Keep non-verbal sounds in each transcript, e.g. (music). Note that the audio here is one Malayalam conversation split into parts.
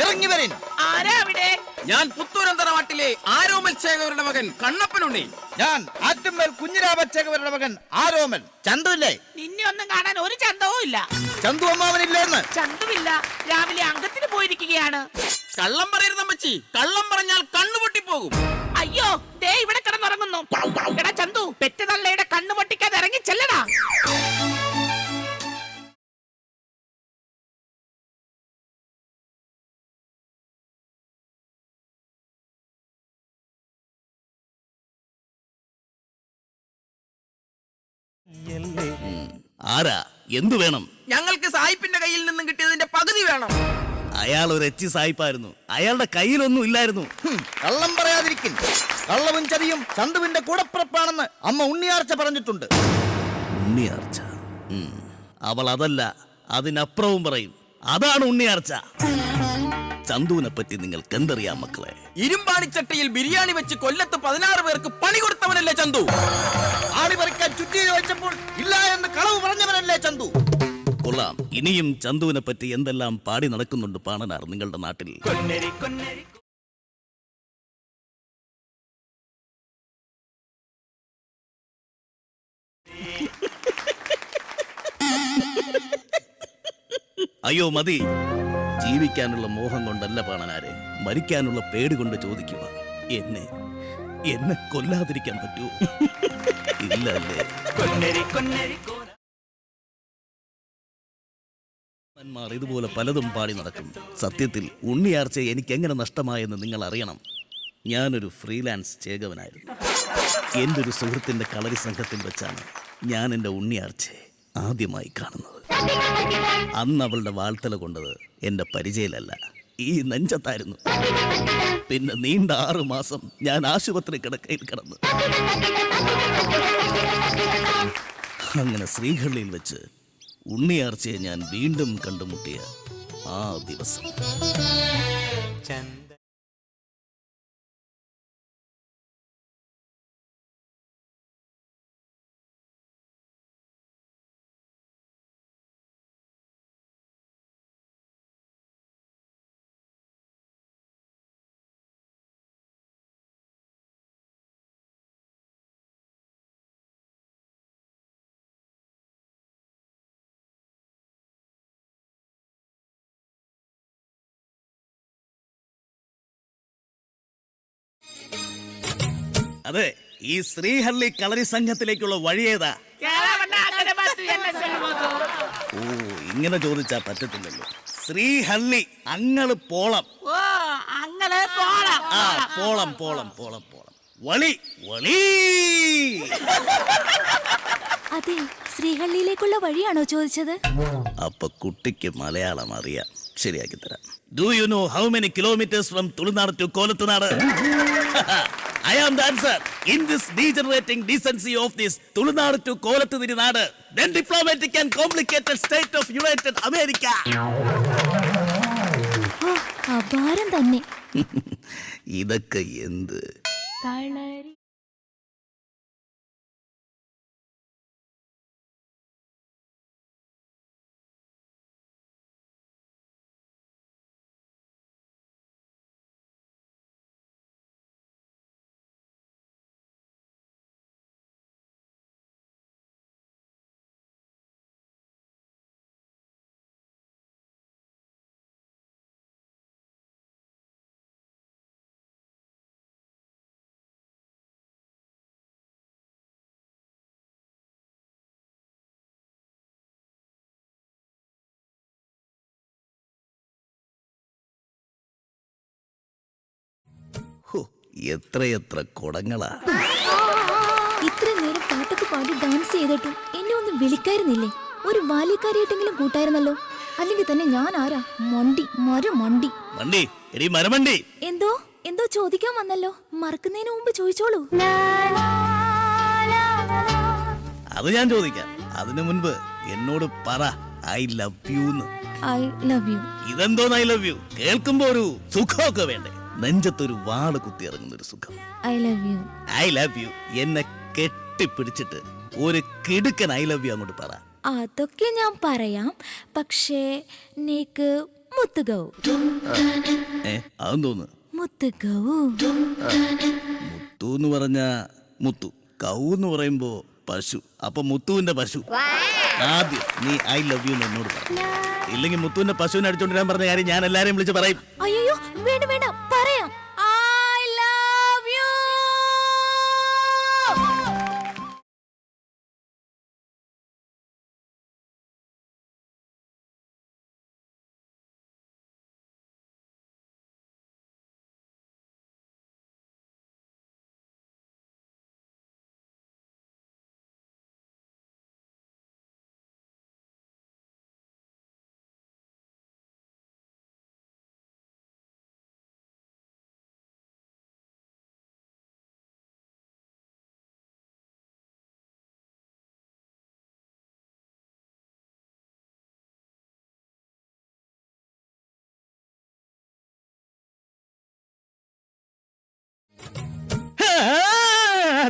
ഇറങ്ങി വരൻ ആരാ അവിടെ? ഞാൻ പുത്തൂരന്തര നാട്ടിലെ ആരോമൽ ചേകവരുടെ മകൻ കണ്ണപ്പനുണ്ണി. ഞാൻ ആറ്റുമ്മൽ കുഞ്ഞിരാമച്ചേകവരുടെ മകൻ ആരോമൽ. ചന്തുല്ലേ നിന്നെ ഒന്നും കാണാൻ ഒരു ചന്തവും ഇല്ല. ചന്തു അമ്മാവനില്ലെന്ന് ചന്തുമില്ല രാവിലെ അംഗത്തിന് പോയിരിക്കുകയാണ്. കള്ളം പറയരുത് അമ്മച്ചി. കള്ളം പറഞ്ഞാൽ കണ്ണുപൊട്ടി പോകും അയ്യോ ദേ ഇവിടെ കിടന്നുറങ്ങുന്നു. എടാ ചന്തു പെറ്റതള്ളയുടെ കണ്ണു പൊട്ടിക്കാതെ ഇറങ്ങി ചെല്ലടാ. ആരാ? എന്തു വേണം? ഞങ്ങൾക്ക് സായിപ്പിന്റെ കയ്യിൽ നിന്നും കിട്ടിയതിന്റെ പകുതി വേണം. അയാൾ ഒരു എച്ച് സായിപ്പായിരുന്നു. അയാളുടെ കയ്യിലൊന്നും ഇല്ലായിരുന്നു. കള്ളം പറയാതിരിക്കും കള്ളവും ചതിയും ചന്തുവിന്റെ കൂടപ്പിറപ്പാണെന്ന് അമ്മ ഉണ്ണിയാർച്ച പറഞ്ഞിട്ടുണ്ട്. ഉണ്ണിയാർച്ച? അവൾ അതല്ല അതിനപ്പുറവും പറയും. അതാണ് ഉണ്ണിയാർച്ച. ചന്തുവിനെ പറ്റി നിങ്ങൾക്ക് എന്തറിയാം മക്കളെ? ഇരുമ്പാണിച്ചട്ടിയിൽ ബിരിയാണി വെച്ച് കൊല്ലത്ത് പതിനാറ് പേർക്ക് പണി കൊടുത്തവനല്ലേ ചന്തു? ആണി പറിക്കാൻ ചുറ്റി ചോദിച്ചപ്പോൾ ഇല്ല എന്ന് കളവ് പറഞ്ഞവനല്ലേ ചന്തു? കൊള്ളാം. ഇനിയും ചന്തുവിനെ പറ്റി എന്തെല്ലാം പാടി നടക്കുന്നുണ്ട് പാണനാർ നിങ്ങളുടെ നാട്ടിൽ? അയ്യോ മതി. ജീവിക്കാനുള്ള മോഹം കൊണ്ടല്ല പാണനാരെ. മരിക്കാനുള്ള പേടി കൊണ്ട് ചോദിക്കുക. എന്നെ എന്നെ കൊല്ലാതിരിക്കാൻ പറ്റൂ. ഇല്ല അല്ലേ ന്മാർ ഇതുപോലെ പലതും പാടി നടക്കും. സത്യത്തിൽ ഉണ്ണിയാർച്ച എനിക്ക് എങ്ങനെ നഷ്ടമായെന്ന് നിങ്ങൾ അറിയണം ഞാനൊരു ഫ്രീലാൻസ് ചേകവനായിരുന്നു. എന്റെ ഒരു സുഹൃത്തിന്റെ കളരി സംഘത്തിൽ വെച്ചാണ് ഞാൻ എന്റെ ഉണ്ണിയാർച്ചയെ ആദ്യമായി കാണുന്നത്. അന്ന് അവളുടെ വാൾത്തല കൊണ്ടത് എന്റെ പരിചയലല്ല. ഈ നെഞ്ചത്തായിരുന്നു. പിന്നെ നീണ്ട ആറു മാസം ഞാൻ ആശുപത്രി കിടക്കയിൽ കിടന്നു. അങ്ങനെ ശ്രീഹള്ളിയിൽ വെച്ച് ഉണ്ണിയാർച്ചയെ ഞാൻ വീണ്ടും കണ്ടുമുട്ടിയ ആ ദിവസം. അതെ ഈ ശ്രീഹള്ളി കളരി സംഘത്തിലേക്കുള്ള വഴി ഏതാ? കേരള അങ്ങനെ ബസ് എന്നെ ചെല്ലുമോ ഓ ഇങ്ങനെ ചോദിച്ചാ പറ്റത്തില്ലല്ലോ. ശ്രീഹള്ളി അങ്ങൾ പോളം. ആ പോളം പോളം പോളം പോളം. വളി വളി. അതെ ശ്രീഹള്ളിയിലേക്കുള്ള വഴിയാണോ ചോദിച്ചത്? അപ്പൊ കുട്ടിക്ക് മലയാളം അറിയാം. ശരിയാക്കി തരാം. Do you know how many kilometres from Tulunadu to Kolathunadu I am the answer in this degenerating decency of this Tulunadu to Kolathu Thirunadu then diplomatic and complicated state of United America അപാരം തന്നെ. (laughs) ഇതൊക്കെ എന്ത്? എത്രയെത്ര കുടങ്ങളാ. ഇത്ര നേരം പാട്ടൊക്കെ പാടി ഡാൻസ് ചെയ്തിട്ടും എന്നെ ഒന്നും വിളിക്കായിരുന്നില്ലേ? ഒരു ബാല്യക്കാരിയായിട്ടെങ്കിലും കൂട്ടായിരുന്നല്ലോ. അല്ലെങ്കിൽ തന്നെ ഞാൻ ആരാ? മണ്ടി മര മണ്ടി. എടി മരമണ്ടി എന്തോ എന്തോ ചോദിക്കാൻ വന്നല്ലോ. മറക്കുന്നതിന് മുമ്പ് ചോദിച്ചോളൂ. അത് ഞാൻ ചോദിക്കാം. അതിനു മുൻപ് എന്നോട് പറ I love you I love you ഇതെന്തോ ഐ ലവ് യു കേൾക്കുമ്പോ ഒരു സുഖമൊക്കെ വേണ്ടേ. നെഞ്ചത്തൊരു വാൾ കുത്തി ഇറങ്ങുന്ന ഒരു സുഖം. I love you I love you എന്നെ കെട്ടിപ്പിടിച്ചിട്ട് ഒരു കിടുക്കൻ ഐ ലവ് യു അങ്ങോട്ട് പറ. അതൊക്കെ ഞാൻ പറയാം. പക്ഷേ നീക്ക് മുത്തുകൗ. ഏ അതും തോന്നുന്നു? മുത്തുകൗ. മുത്തു എന്ന് പറഞ്ഞ മുത്തു. കൗ എന്ന് പറയുമ്പോ പശു. അപ്പൊ മുത്തുവിന്റെ പശു. ആദ്യം നീ ഐ ലവ് യു എന്ന് എന്നോട് പറ. ഇല്ലെങ്കിൽ മുത്തുവിന്റെ പശുവിനെ അടിച്ചോണ്ടിരാൻ പറഞ്ഞ കാര്യം ഞാൻ എല്ലാരെയും വിളിച്ച് പറയും. അയ്യോ വേണ്ട വേണ്ട.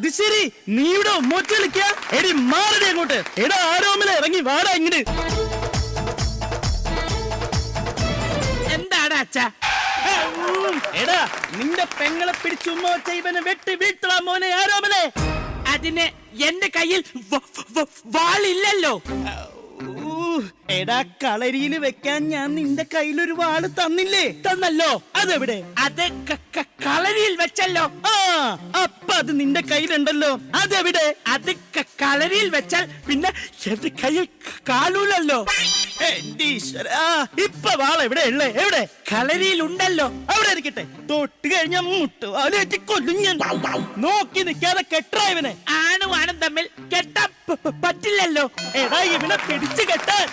അത് ശരി. നീ ഇവിടെ മൊറ്റ കളിക്ക എടി മാറടി അങ്ങോട്ട്. എടാ ആരോമില ഇറങ്ങി വാടാ ഇങ്ങട്. എന്താടാ അച്ഛ? എടാ നിന്റെ പെങ്ങളെ പിടിച്ചുമ്മ വെച്ച ഇവനെ വെട്ടി വീഴ്ത്തളാ മോനെ ആരോമലേ അതിന് എന്റെ കയ്യിൽ വാളില്ലല്ലോ. എടാ കളരിയിൽ വെക്കാൻ ഞാൻ നിന്റെ കയ്യിലൊരു വാൾ തന്നില്ലേ? തന്നല്ലോ. അതെവിടെ? അത് കളരിയിൽ വെച്ചല്ലോ. ആ അപ്പൊ അത് നിന്റെ കയ്യിലുണ്ടല്ലോ. അതെവിടെ? അത് കളരിയിൽ വെച്ചാൽ പിന്നെ എന്റെ കയ്യിൽ കാലൂലല്ലോ കാണൂലല്ലോ. എന്റെ ഈശ്വരാ, ഇപ്പൊ വാള എവിടെ? ഉള്ളേ എവിടെ? കളരിയിൽ ഉണ്ടല്ലോ. അവിടെ ഇരിക്കട്ടെ. തൊട്ട് കഴിഞ്ഞ മുട്ട് വാലേറ്റി കൊല്ലും ഞാൻ. നോക്കി നിൽക്കാതെ കെട്ടറായവനെ ആണും ആണും തമ്മിൽ പറ്റില്ലല്ലോ. എടാ ഇവനെ പിടിച്ചു കെട്ടാൻ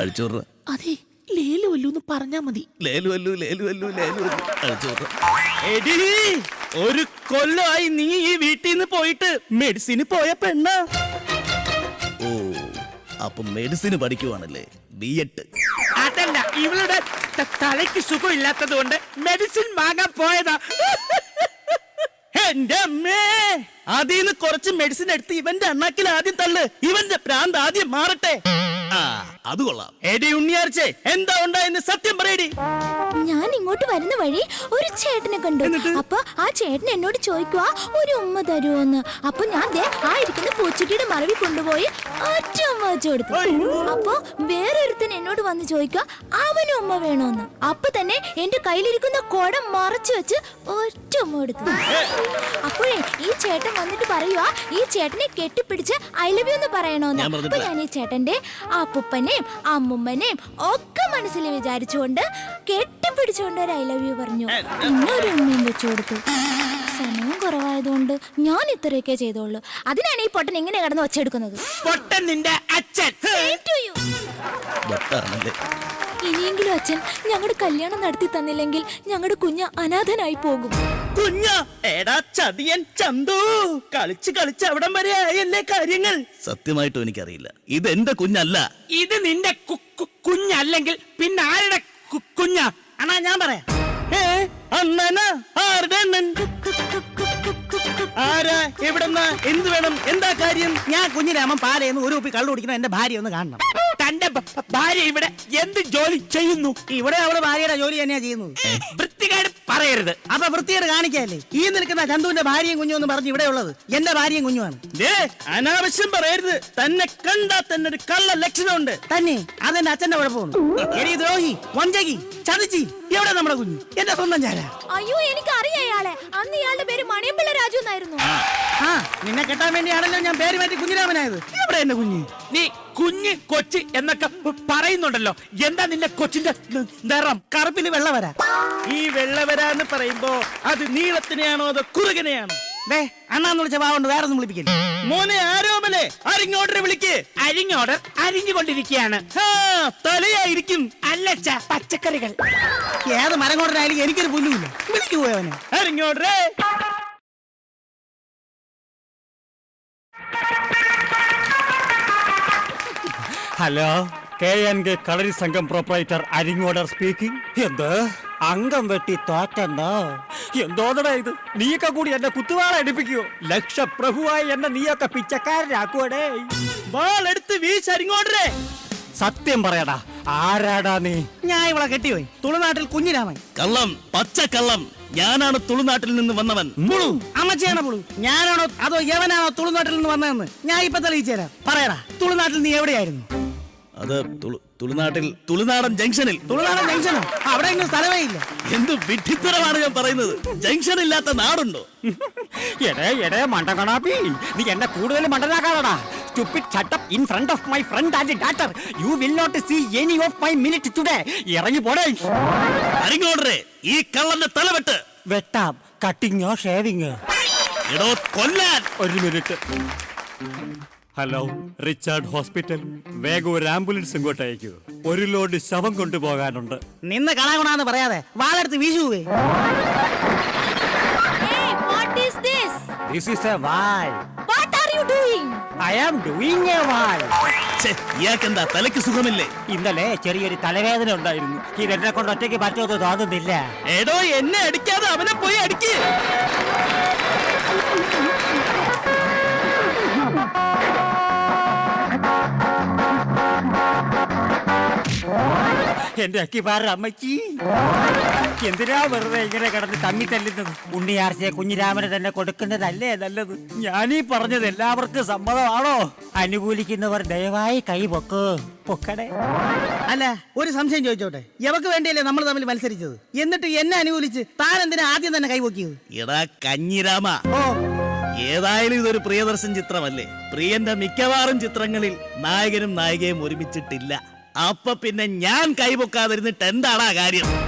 അടിച്ചോറ അതെ ലേലു വല്ലൂന്ന് പറഞ്ഞാ മതി. ലേലു അല്ലു ലേലു അല്ലു ലേലു അല്ലു എടി ഒരു കൊല്ലമായി നീ ഈ വീട്ടിൽ നിന്ന് പോയിട്ട് മെഡിസിന് പോയ പെണ്ണ. ഓ അപ്പൊ മെഡിസിന് പഠിക്കുവാണല്ലേ? ബി എട്ട് അതല്ല ഇവളുടെ (laughs) തലയ്ക്ക് സുഖമില്ലാത്തത് കൊണ്ട് മെഡിസിൻ വാങ്ങാൻ പോയതാ. (laughs) എന്റെ അമ്മേ അതിന്ന് കുറച്ച് മെഡിസിൻ എടുത്ത് ഇവന്റെ അണ്ണാക്കിൽ ആദ്യം തള്ളു. ഇവന്റെ പ്രാന്ത് ആദ്യം മാറട്ടെ. ആ അത് കൊള്ളാം. എടി ഉണ്ണിയാർച്ചേ എന്താ ഉണ്ടായെന്ന് സത്യം പറയടി. ഇങ്ങോട്ട് വരുന്ന വഴി ഒരു ചേട്ടനെ കണ്ടു. അപ്പൊ ആ ചേട്ടൻ എന്നോട് ചോദിക്കുക ഒരു ഉമ്മ തരുമോന്ന് അപ്പൊ ഞാൻ ദേ ആ ഇരിക്കുന്ന പൂച്ചട്ടിയുടെ മറവി കൊണ്ടുപോയി ഒറ്റ ഉമ്മ വെച്ചു കൊടുത്തു. അപ്പൊ വേറൊരുത്തൻ എന്നോട് വന്ന് ചോദിക്കുക അവന് ഉമ്മ വേണോന്ന്. അപ്പൊ തന്നെ എന്റെ കയ്യിലിരിക്കുന്ന കുടം മറച്ചു വെച്ച് ഒറ്റ ഉമ്മ കൊടുത്തു. അപ്പോഴേ ഈ ചേട്ടൻ വന്നിട്ട് പറയുക ഈ ചേട്ടനെ കെട്ടിപ്പിടിച്ച് ഐ ലവ് യു എന്ന് പറയണോന്ന്. അപ്പൊ ഞാൻ ഈ ചേട്ടന്റെ അപ്പുപ്പനെയും അമ്മുമ്മനെയും ഒക്കെ മനസ്സിൽ വിചാരിച്ചുകൊണ്ട് കെട്ടിപ്പിടിച്ചുകൊണ്ട് ഒരു ഐ ലവ് യു പറഞ്ഞു. പിന്നെ ഒരു ഉമ്മയും വെച്ചു കൊടുത്തു. സമയം കുറവായതുകൊണ്ട് ഞാൻ ഇത്രയൊക്കെ ചെയ്തോളൂ അതിനാണ് ഈ പൊട്ടൻ ഇങ്ങനെ കിടന്ന് ഒച്ചെടുക്കുന്നത് പൊട്ടൻ നിന്റെ അച്ഛൻ. Same to you. ഇനിയെങ്കിലും അച്ഛൻ ഞങ്ങളുടെ കല്യാണം നടത്തി തന്നില്ലെങ്കിൽ ഞങ്ങളുടെ കുഞ്ഞ് അനാഥനായി പോകും. കുഞ്ഞ? എടാ ചതിയൻ ചന്തു. കളിച്ച് കളിച്ച് അവിടം വരെ ആയല്ലേ കാര്യങ്ങൾ? സത്യമായിട്ടും എനിക്കറിയില്ല. ഇത് എന്റെ കുഞ്ഞല്ല. ഇത് നിന്റെ കു- കു- കുഞ്ഞല്ലെങ്കിൽ പിന്നെ ആരുടെ കു- കുഞ്ഞാ? അണ്ണാ ഞാൻ പറയാം. ഏ അണ്ണന ആരുടെ അണ്ണൻ ആരാ എവിടെന്നാ എന്ത് വേണം എന്താ കാര്യം? ഞാൻ കുഞ്ഞിരാമൻ പാലയെന്ന് ഒരു കുപ്പി കള്ളു കുടിക്കണം എന്റെ ഭാര്യ ഒന്ന് കാണണം. തന്റെ ഭാര്യ ഇവിടെ എന്ത് ജോലി ചെയ്യുന്നു? ഇവിടെ അവൾ ഭാര്യയുടെ ജോലി തന്നെയാ ചെയ്യുന്നത്. വൃത്തികേട് പറയരുത്. അപ്പൊ വൃത്തിയോട് കാണിക്കല്ലേ? ഈ നിൽക്കുന്ന ചന്തുവിന്റെ ഭാര്യയും കുഞ്ഞു എന്ന് പറഞ്ഞു ഇവിടെ ഉള്ളത് എന്റെ ഭാര്യയും കുഞ്ഞുമാണ്. ദേ അനാവശ്യം പറയരുത്. തന്നെ കണ്ടാ തന്നെ ഒരു കള്ള ലക്ഷണമുണ്ട്. തന്നെ അതെന്റെ അച്ഛന്റെ കുഴപ്പമാണ് എടി ദ്രോഹി വഞ്ചകി ചതിച്ചി എവിടെ നമ്മുടെ കുഞ്ഞു? എന്റെ സ്വന്തം ചാര. അയ്യോ എനിക്ക് അറിയാം ഇയാളെ. അന്ന് ഇയാളുടെ പേര് മണിയമ്പിള്ള രാജു എന്നായിരുന്നു. ആ നിന്നെ കെട്ടാൻ വേണ്ടിയാണല്ലോ ഞാൻ പേര് മാറ്റി കുഞ്ഞിരാമനായത്. എവിടെ എന്റെ കുഞ്ഞ്? നീ കുഞ്ഞ് കൊച്ചി എന്നൊക്കെ പറയുന്നുണ്ടല്ലോ. എന്താ നിന്റെ കൊച്ചിന്റെ നിറം? കറുപ്പിൽ വെള്ള വരാ ഈ വെള്ളവരാന്ന് പറയുമ്പോ അത് നീളത്തിനെയാണോ അതോ കുറുകനെയാണോ? ദേ അണ്ണാന്ന് വിളിച്ച പാവുണ്ട് വേറെ ഒന്നും വിളിപ്പിക്കില്ല. മോനെ ആരോമലെ ആരിങ്ങോട്ടരെ വിളിക്ക്. അരിഞ്ഞോടർ അരിഞ്ഞുകൊണ്ടിരിക്കുകയാണ് തലയായിരിക്കും. അല്ലച്ച പച്ചക്കറികൾ. ഏത് മരം കൊണ്ടായാലും എനിക്കൊരു പുല്ലുമില്ല. വിളിക്കു പോയവനെ hello. K N K Kalari Sangham proprietor Aringodar speaking എന്ത്? അംഗം വെട്ടി തോറ്റെന്നോ എന്തോന്നടാ ഇത്? നീയൊക്കെ കൂടി എന്നെ കുത്തുവാള എടുപ്പിക്കോ ലക്ഷപ്രഭുവായി എന്നെ നീയൊക്കെ പിച്ചക്കാരനാക്കുവടേ. വാളെടുത്ത് വീശരിങ്ങോടേ സത്യം പറയടാ. ആരാടാ നീ? ഞാൻ ഇവളെ കെട്ടിയോയി തുളുനാട്ടിൽ കുഞ്ഞിരാമൻ. കള്ളം. പച്ച കള്ളം. ഞാനാണ് തുളുനാട്ടിൽ നിന്ന് വന്നവൻ. പുളു. അമ്മച്ചിയാണ് പുളു? ഞാനാണോ അതോ യവനാണോ തുളുനാട്ടിൽ നിന്ന് വന്നതെന്ന്? ഞാൻ ഇപ്പൊ തെളിയിച്ചേരാ തരാം. പറയടാ തുളുനാട്ടിൽ നീ എവിടെയായിരുന്നു? അത് തുളു- തുളുനാട്ടിൽ തുളുനാടൻ ജംഗ്ഷനിൽ. തുളുനാടൻ ജംഗ്ഷനോ? അവിടെ എങ്ങനെ സ്ഥലമേ ഇല്ല. എന്ത് വിഡ്ഢിത്തരമാണ് ഞാൻ പറയുന്നത്? ജംഗ്ഷൻ ഇല്ലാത്ത നാടുണ്ടോ? എടേ എടേ മണ്ടകണാപ്പി നീ എന്നെ കൂടുതൽ മണ്ടനാക്കാടാ stupid shut up in front of my friend and daughter you will not see any of my minute today ഇറങ്ങി പോടേ. അരിങ്ങോടരെ ഈ കള്ളന്റെ തലവെട്ട്. വെട്ടാം. കട്ടിങ്ങോ ഷേവിങ്ങോ എടോ കൊല്ലാൻ. ഒരു മിനിറ്റ്. Hello Richard hospital. വേഗം ഒരു ആംബുലൻസ് ഇങ്ങോട്ട് അയക്കൂ. ഒരു ലോഡ് ശവം കൊണ്ടുപോകാനുണ്ട്. നിന്ന് കളാകുണാന്ന് പറയാതെ വാളെടുത്ത് വീശുവേ. Is this? This is a wall What are you doing? I am doing a വാൾ ഛെ, ഇയാൾക്കെന്താ തലയ്ക്ക് സുഖമില്ലേ? ഇന്നലെ ചെറിയൊരു തലവേദന ഉണ്ടായിരുന്നു. ഇതെന്നെ കൊണ്ട് ഒറ്റയ്ക്ക് പറ്റുമെന്ന് തോന്നുന്നില്ല. എടോ എന്നെ അടിക്കാതെ അവനെ പോയി അടിക്ക്. എന്റെ അക്കിപ്പാറ അമ്മച്ചി. എന്തിനാ വെറുതെ ഇങ്ങനെ കിടന്ന് തമ്മി തല്ലുന്നത്? ഉണ്ണിയാർച്ചയെ കുഞ്ഞിരാമന് തന്നെ കൊടുക്കുന്നതല്ലേ നല്ലത്? ഞാനീ പറഞ്ഞത് എല്ലാവർക്കും സമ്മതമാണോ? അനുകൂലിക്കുന്നവർ ദയവായി കൈ പൊക്ക്. പൊക്കടേ. അല്ല ഒരു സംശയം ചോദിച്ചോട്ടെ? എവക്ക് വേണ്ടിയല്ലേ നമ്മൾ തമ്മിൽ മത്സരിച്ചത്? എന്നിട്ട് എന്നെ അനുകൂലിച്ച് താൻ എന്തിനാ ആദ്യം തന്നെ കൈ പൊക്കിയത്? എടാ കഞ്ഞിരാമ. ഓ. ഏതായാലും ഇതൊരു പ്രിയദർശൻ ചിത്രമല്ലേ? പ്രിയന്റെ മിക്കവാറും ചിത്രങ്ങളിൽ നായകനും നായികയും ഒരുമിച്ചിട്ടില്ല. അപ്പൊ പിന്നെ ഞാൻ കൈപൊക്കാതിരുന്നിട്ട് എന്താണ് ആ കാര്യം?